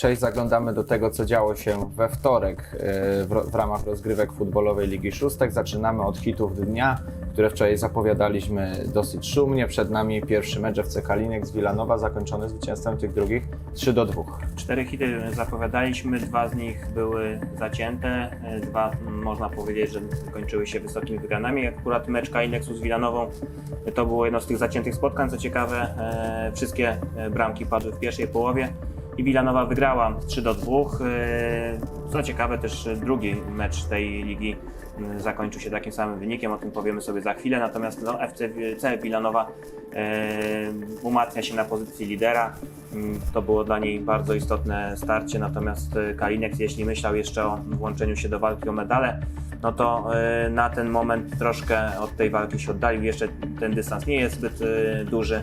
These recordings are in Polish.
Cześć, zaglądamy do tego, co działo się we wtorek e, w, ramach rozgrywek futbolowej Ligi Szóstek. Zaczynamy od hitów dnia, które wczoraj zapowiadaliśmy dosyć szumnie. Przed nami pierwszy mecz FC Kalinek z Wilanowa, zakończony zwycięstwem tych drugich 3 do 2. Cztery hity zapowiadaliśmy, dwa z nich były zacięte, e, dwa można powiedzieć, że kończyły się wysokimi wygranymi. Akurat mecz Kaineksu z Wilanową e, to było jedno z tych zaciętych spotkań. Co ciekawe, wszystkie bramki padły w pierwszej połowie i Wilanowa wygrała 3 do 2. E, Co ciekawe, też drugi mecz tej ligi m, zakończył się takim samym wynikiem, o tym powiemy sobie za chwilę. Natomiast no, FC Wilanowa e, umacnia się na pozycji lidera. Mm, To było dla niej bardzo istotne starcie, natomiast e, Kalinek, jeśli myślał jeszcze o włączeniu się do walki o medale, no to na ten moment troszkę od tej walki się oddalił. Jeszcze ten dystans nie jest zbyt duży,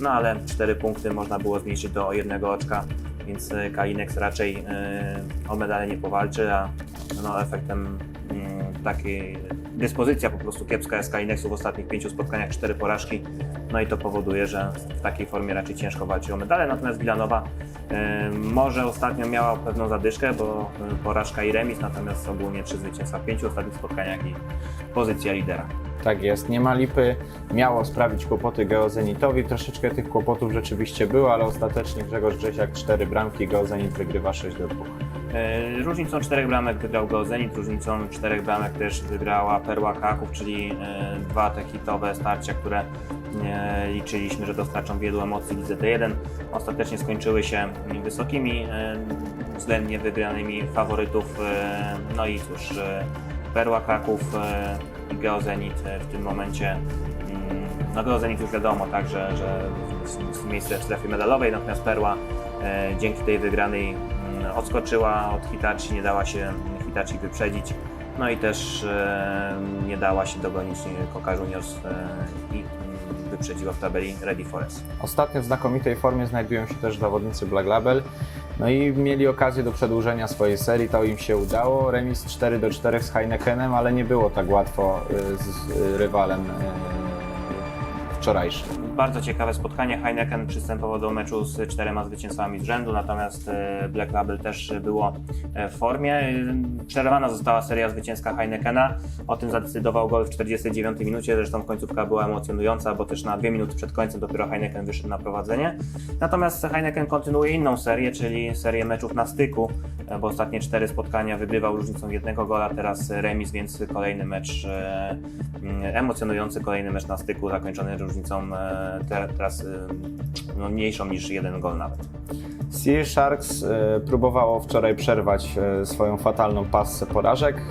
no ale cztery punkty można było zmniejszyć do jednego oczka, więc e, Kalinek raczej e, o medale nie powalczy, a no, efektem mm, takiej dyspozycja po prostu kiepska jest Kalineksu w ostatnich pięciu spotkaniach, cztery porażki, no i to powoduje, że w takiej formie raczej ciężko walczy o medale, natomiast Wilanowa e, może ostatnio miała pewną zadyszkę, bo porażka i remis, natomiast ogólnie trzy zwycięstwa w pięciu ostatnich spotkaniach i pozycja lidera. Tak jest, nie ma lipy. Miało sprawić kłopoty Geozenitowi. Troszeczkę tych kłopotów rzeczywiście było, ale ostatecznie Grzegorz Grzesiak 4 bramki, Geozenit wygrywa 6 do 2. E, Różnicą czterech bramek wygrał go Zenit, różnicą czterech bramek też wygrała Perła Kraków, czyli e, dwa te hitowe starcia, które e, liczyliśmy, że dostarczą wielu emocji lidze T1. Ostatecznie skończyły się wysokimi, względnie wygranymi faworytów. No i cóż, Perła Kraków e, i Geozenit e, w tym momencie mm, no Geozenit już wiadomo, tak, że, że w miejsce w strefie medalowej, natomiast Perła e, dzięki tej wygranej mm, odskoczyła od Hitachi, nie dała się Hitachi wyprzedzić, no i też nie dała się dogonić Coca Juniors i mm, wyprzedziła w tabeli Ready Forest. Ostatnio w znakomitej formie znajdują się też zawodnicy Black Label. No i mieli okazję do przedłużenia swojej serii, to im się udało. Remis 4 do 4 z Heinekenem, ale nie było tak łatwo y, z y, rywalem y, Bardzo ciekawe spotkanie. Heineken przystępował do meczu z czterema zwycięstwami z rzędu, natomiast e, Black Label też było e, w formie. Przerwana została seria zwycięska Heinekena. O tym zadecydował gol w 49 minucie. Zresztą końcówka była emocjonująca, bo też na dwie minuty przed końcem dopiero Heineken wyszedł na prowadzenie. Natomiast Heineken kontynuuje inną serię, czyli serię meczów na styku, e, bo ostatnie cztery spotkania wygrywał różnicą jednego gola, teraz remis, więc kolejny mecz mm, emocjonujący, kolejny mecz na styku zakończony różnicą e, te, teraz e, no, mniejszą niż jeden gol nawet. Sea Sharks y, próbowało wczoraj przerwać y, swoją fatalną passę porażek.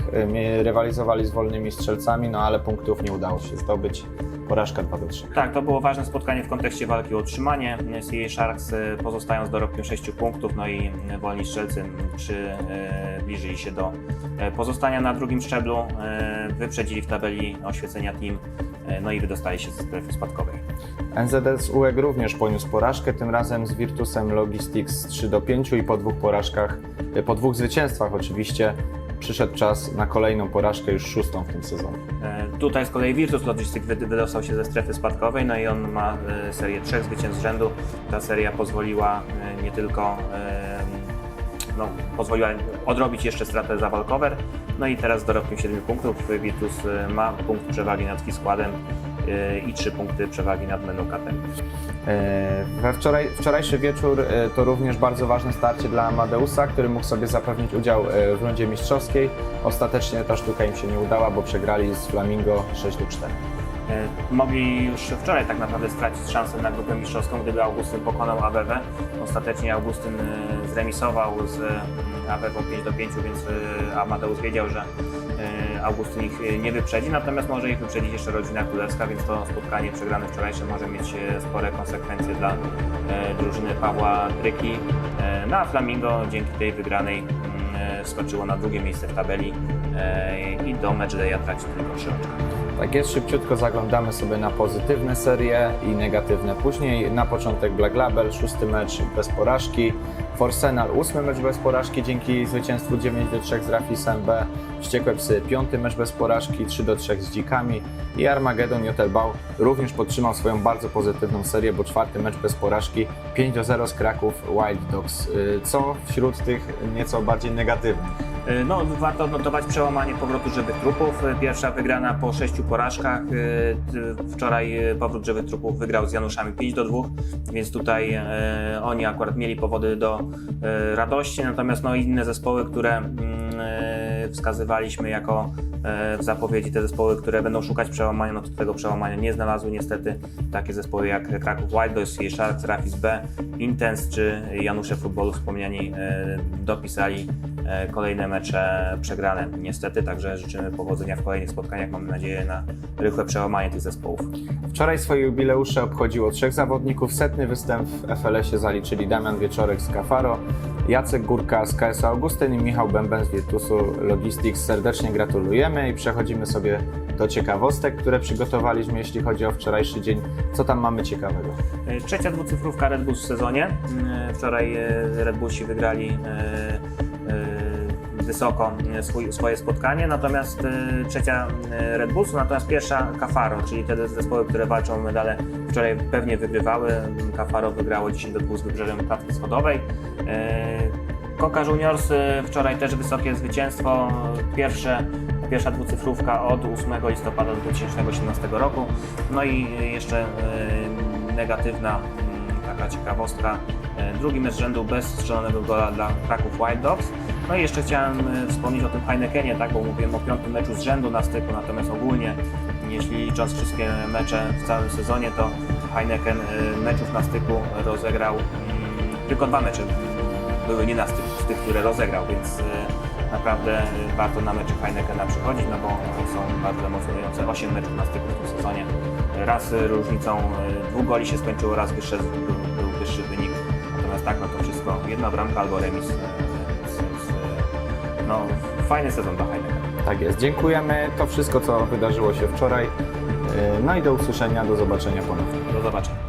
Rywalizowali z wolnymi strzelcami, no ale punktów nie udało się zdobyć. Porażka 2 do 3. Tak, to było ważne spotkanie w kontekście walki o utrzymanie. CA Sharks e, pozostają z dorobkiem 6 punktów, no i e, wolni strzelcy przybliżyli się do e, pozostania na drugim szczeblu, e, wyprzedzili w tabeli oświecenia team, e, no i wydostali się ze strefy spadkowej. NZS UEG również poniósł porażkę, tym razem z Virtusem Logistics 3 do 5 i po dwóch porażkach, po dwóch zwycięstwach oczywiście, przyszedł czas na kolejną porażkę, już szóstą w tym sezonie. E, Tutaj z kolei Virtus Logistics wy- wydostał się ze strefy spadkowej, no i on ma e, serię trzech zwycięstw z rzędu. Ta seria pozwoliła e, nie tylko no, pozwoliła odrobić jeszcze stratę za walkover, no i teraz z dorobkiem 7 punktów Virtus ma punkt przewagi nad składem i 3 punkty przewagi nad Menukatem. E, We wczoraj, wczorajszy wieczór e, to również bardzo ważne starcie dla Amadeusa, który mógł sobie zapewnić udział e, w rundzie mistrzowskiej. Ostatecznie ta sztuka im się nie udała, bo przegrali z Flamingo 6 do 4. E, Mogli już wczoraj tak naprawdę stracić szansę na grupę mistrzowską, gdyby Augustyn pokonał AWW. Ostatecznie Augustyn zremisował z AWW 5 do 5, więc Amadeusz wiedział, że e, Augustyn ich e, nie wyprzedzi, natomiast może ich wyprzedzić jeszcze rodzina królewska, więc to spotkanie przegrane wczorajsze może mieć e, spore konsekwencje dla drużyny Pawła Tryki. E, No Flamingo dzięki tej wygranej mm, wskoczyło na drugie miejsce w tabeli i do matchdaya traci tylko 3 oczka. Tak jest, szybciutko zaglądamy sobie na pozytywne serie i negatywne później. Na początek Black Label, szósty mecz bez porażki. Forsenal ósmy mecz bez porażki dzięki zwycięstwu 9 do 3 z Rafisem B. Wściekłe Psy piąty mecz bez porażki 3 do 3 z Dzikami i Armagedon Jotelbał również podtrzymał swoją bardzo pozytywną serię, bo czwarty mecz bez porażki 5 do 0 z Kraków Wild Dogs. Y, Co wśród tych nieco bardziej negatywnych? Y, No, warto odnotować przełamanie powrotu żywych trupów. Pierwsza wygrana po sześciu porażkach. Y, Wczoraj y, powrót żywych trupów wygrał z Januszami 5 do 2, więc tutaj y, oni akurat mieli powody do radości, natomiast no, inne zespoły, które mm, wskazywaliśmy jako y, w zapowiedzi, te zespoły, które będą szukać przełamania, no to tego przełamania nie znalazły niestety. Takie zespoły jak Kraków Wild Dogs, Sharks, Rafis B, Intense czy Janusze Futbolu wspomniani y, dopisali e, kolejne mecze przegrane niestety, także życzymy powodzenia w kolejnych spotkaniach. Mamy nadzieję na rychłe przełamanie tych zespołów. Wczoraj swoje jubileusze obchodziło trzech zawodników. Setny występ w FLS-ie zaliczyli Damian Wieczorek z Kafaro, Jacek Górka z KS Augustyn i Michał Bęben z Virtusu Logistics. Serdecznie gratulujemy i przechodzimy sobie do ciekawostek, które przygotowaliśmy, jeśli chodzi o wczorajszy dzień. Co tam mamy ciekawego? E, Trzecia dwucyfrówka Red Bull w sezonie. E, Wczoraj e, Red Bullsi wygrali e, e, swój, swoje spotkanie, natomiast e, trzecia e, Red Bullsu, natomiast pierwsza Cafaro, czyli te zespoły, które walczą o medale, wczoraj pewnie wygrywały. Cafaro wygrało 10 do 2 z wybrzeżem klatki schodowej. Coca Juniors wczoraj też wysokie zwycięstwo. Pierwsze, pierwsza dwucyfrówka od 8 listopada 2018 roku. No i jeszcze negatywna mm, taka ciekawostka. Drugi mecz rzędu bez strzelonego gola dla Kraków Wild Dogs. No i jeszcze chciałem e, wspomnieć o tym Heinekenie, tak, bo mówiłem o piątym meczu z rzędu na styku, natomiast ogólnie, jeśli licząc wszystkie mecze w całym sezonie, to Heineken e, meczów na styku rozegrał mm, tylko dwa mecze były nie na styku z tych, które rozegrał, więc e, naprawdę warto na mecze Heinekena przychodzić, no bo są bardzo emocjonujące. 8 meczów na styku w tym sezonie. Raz różnicą dwóch goli się skończyło, raz wyższy, był, był wyższy wynik. Natomiast tak, no to wszystko jedna bramka albo remis. No, fajny sezon dla Heinekena. Tak jest. Dziękujemy. To wszystko, co wydarzyło się wczoraj. Yy, No i do usłyszenia, do zobaczenia ponownie. Do zobaczenia.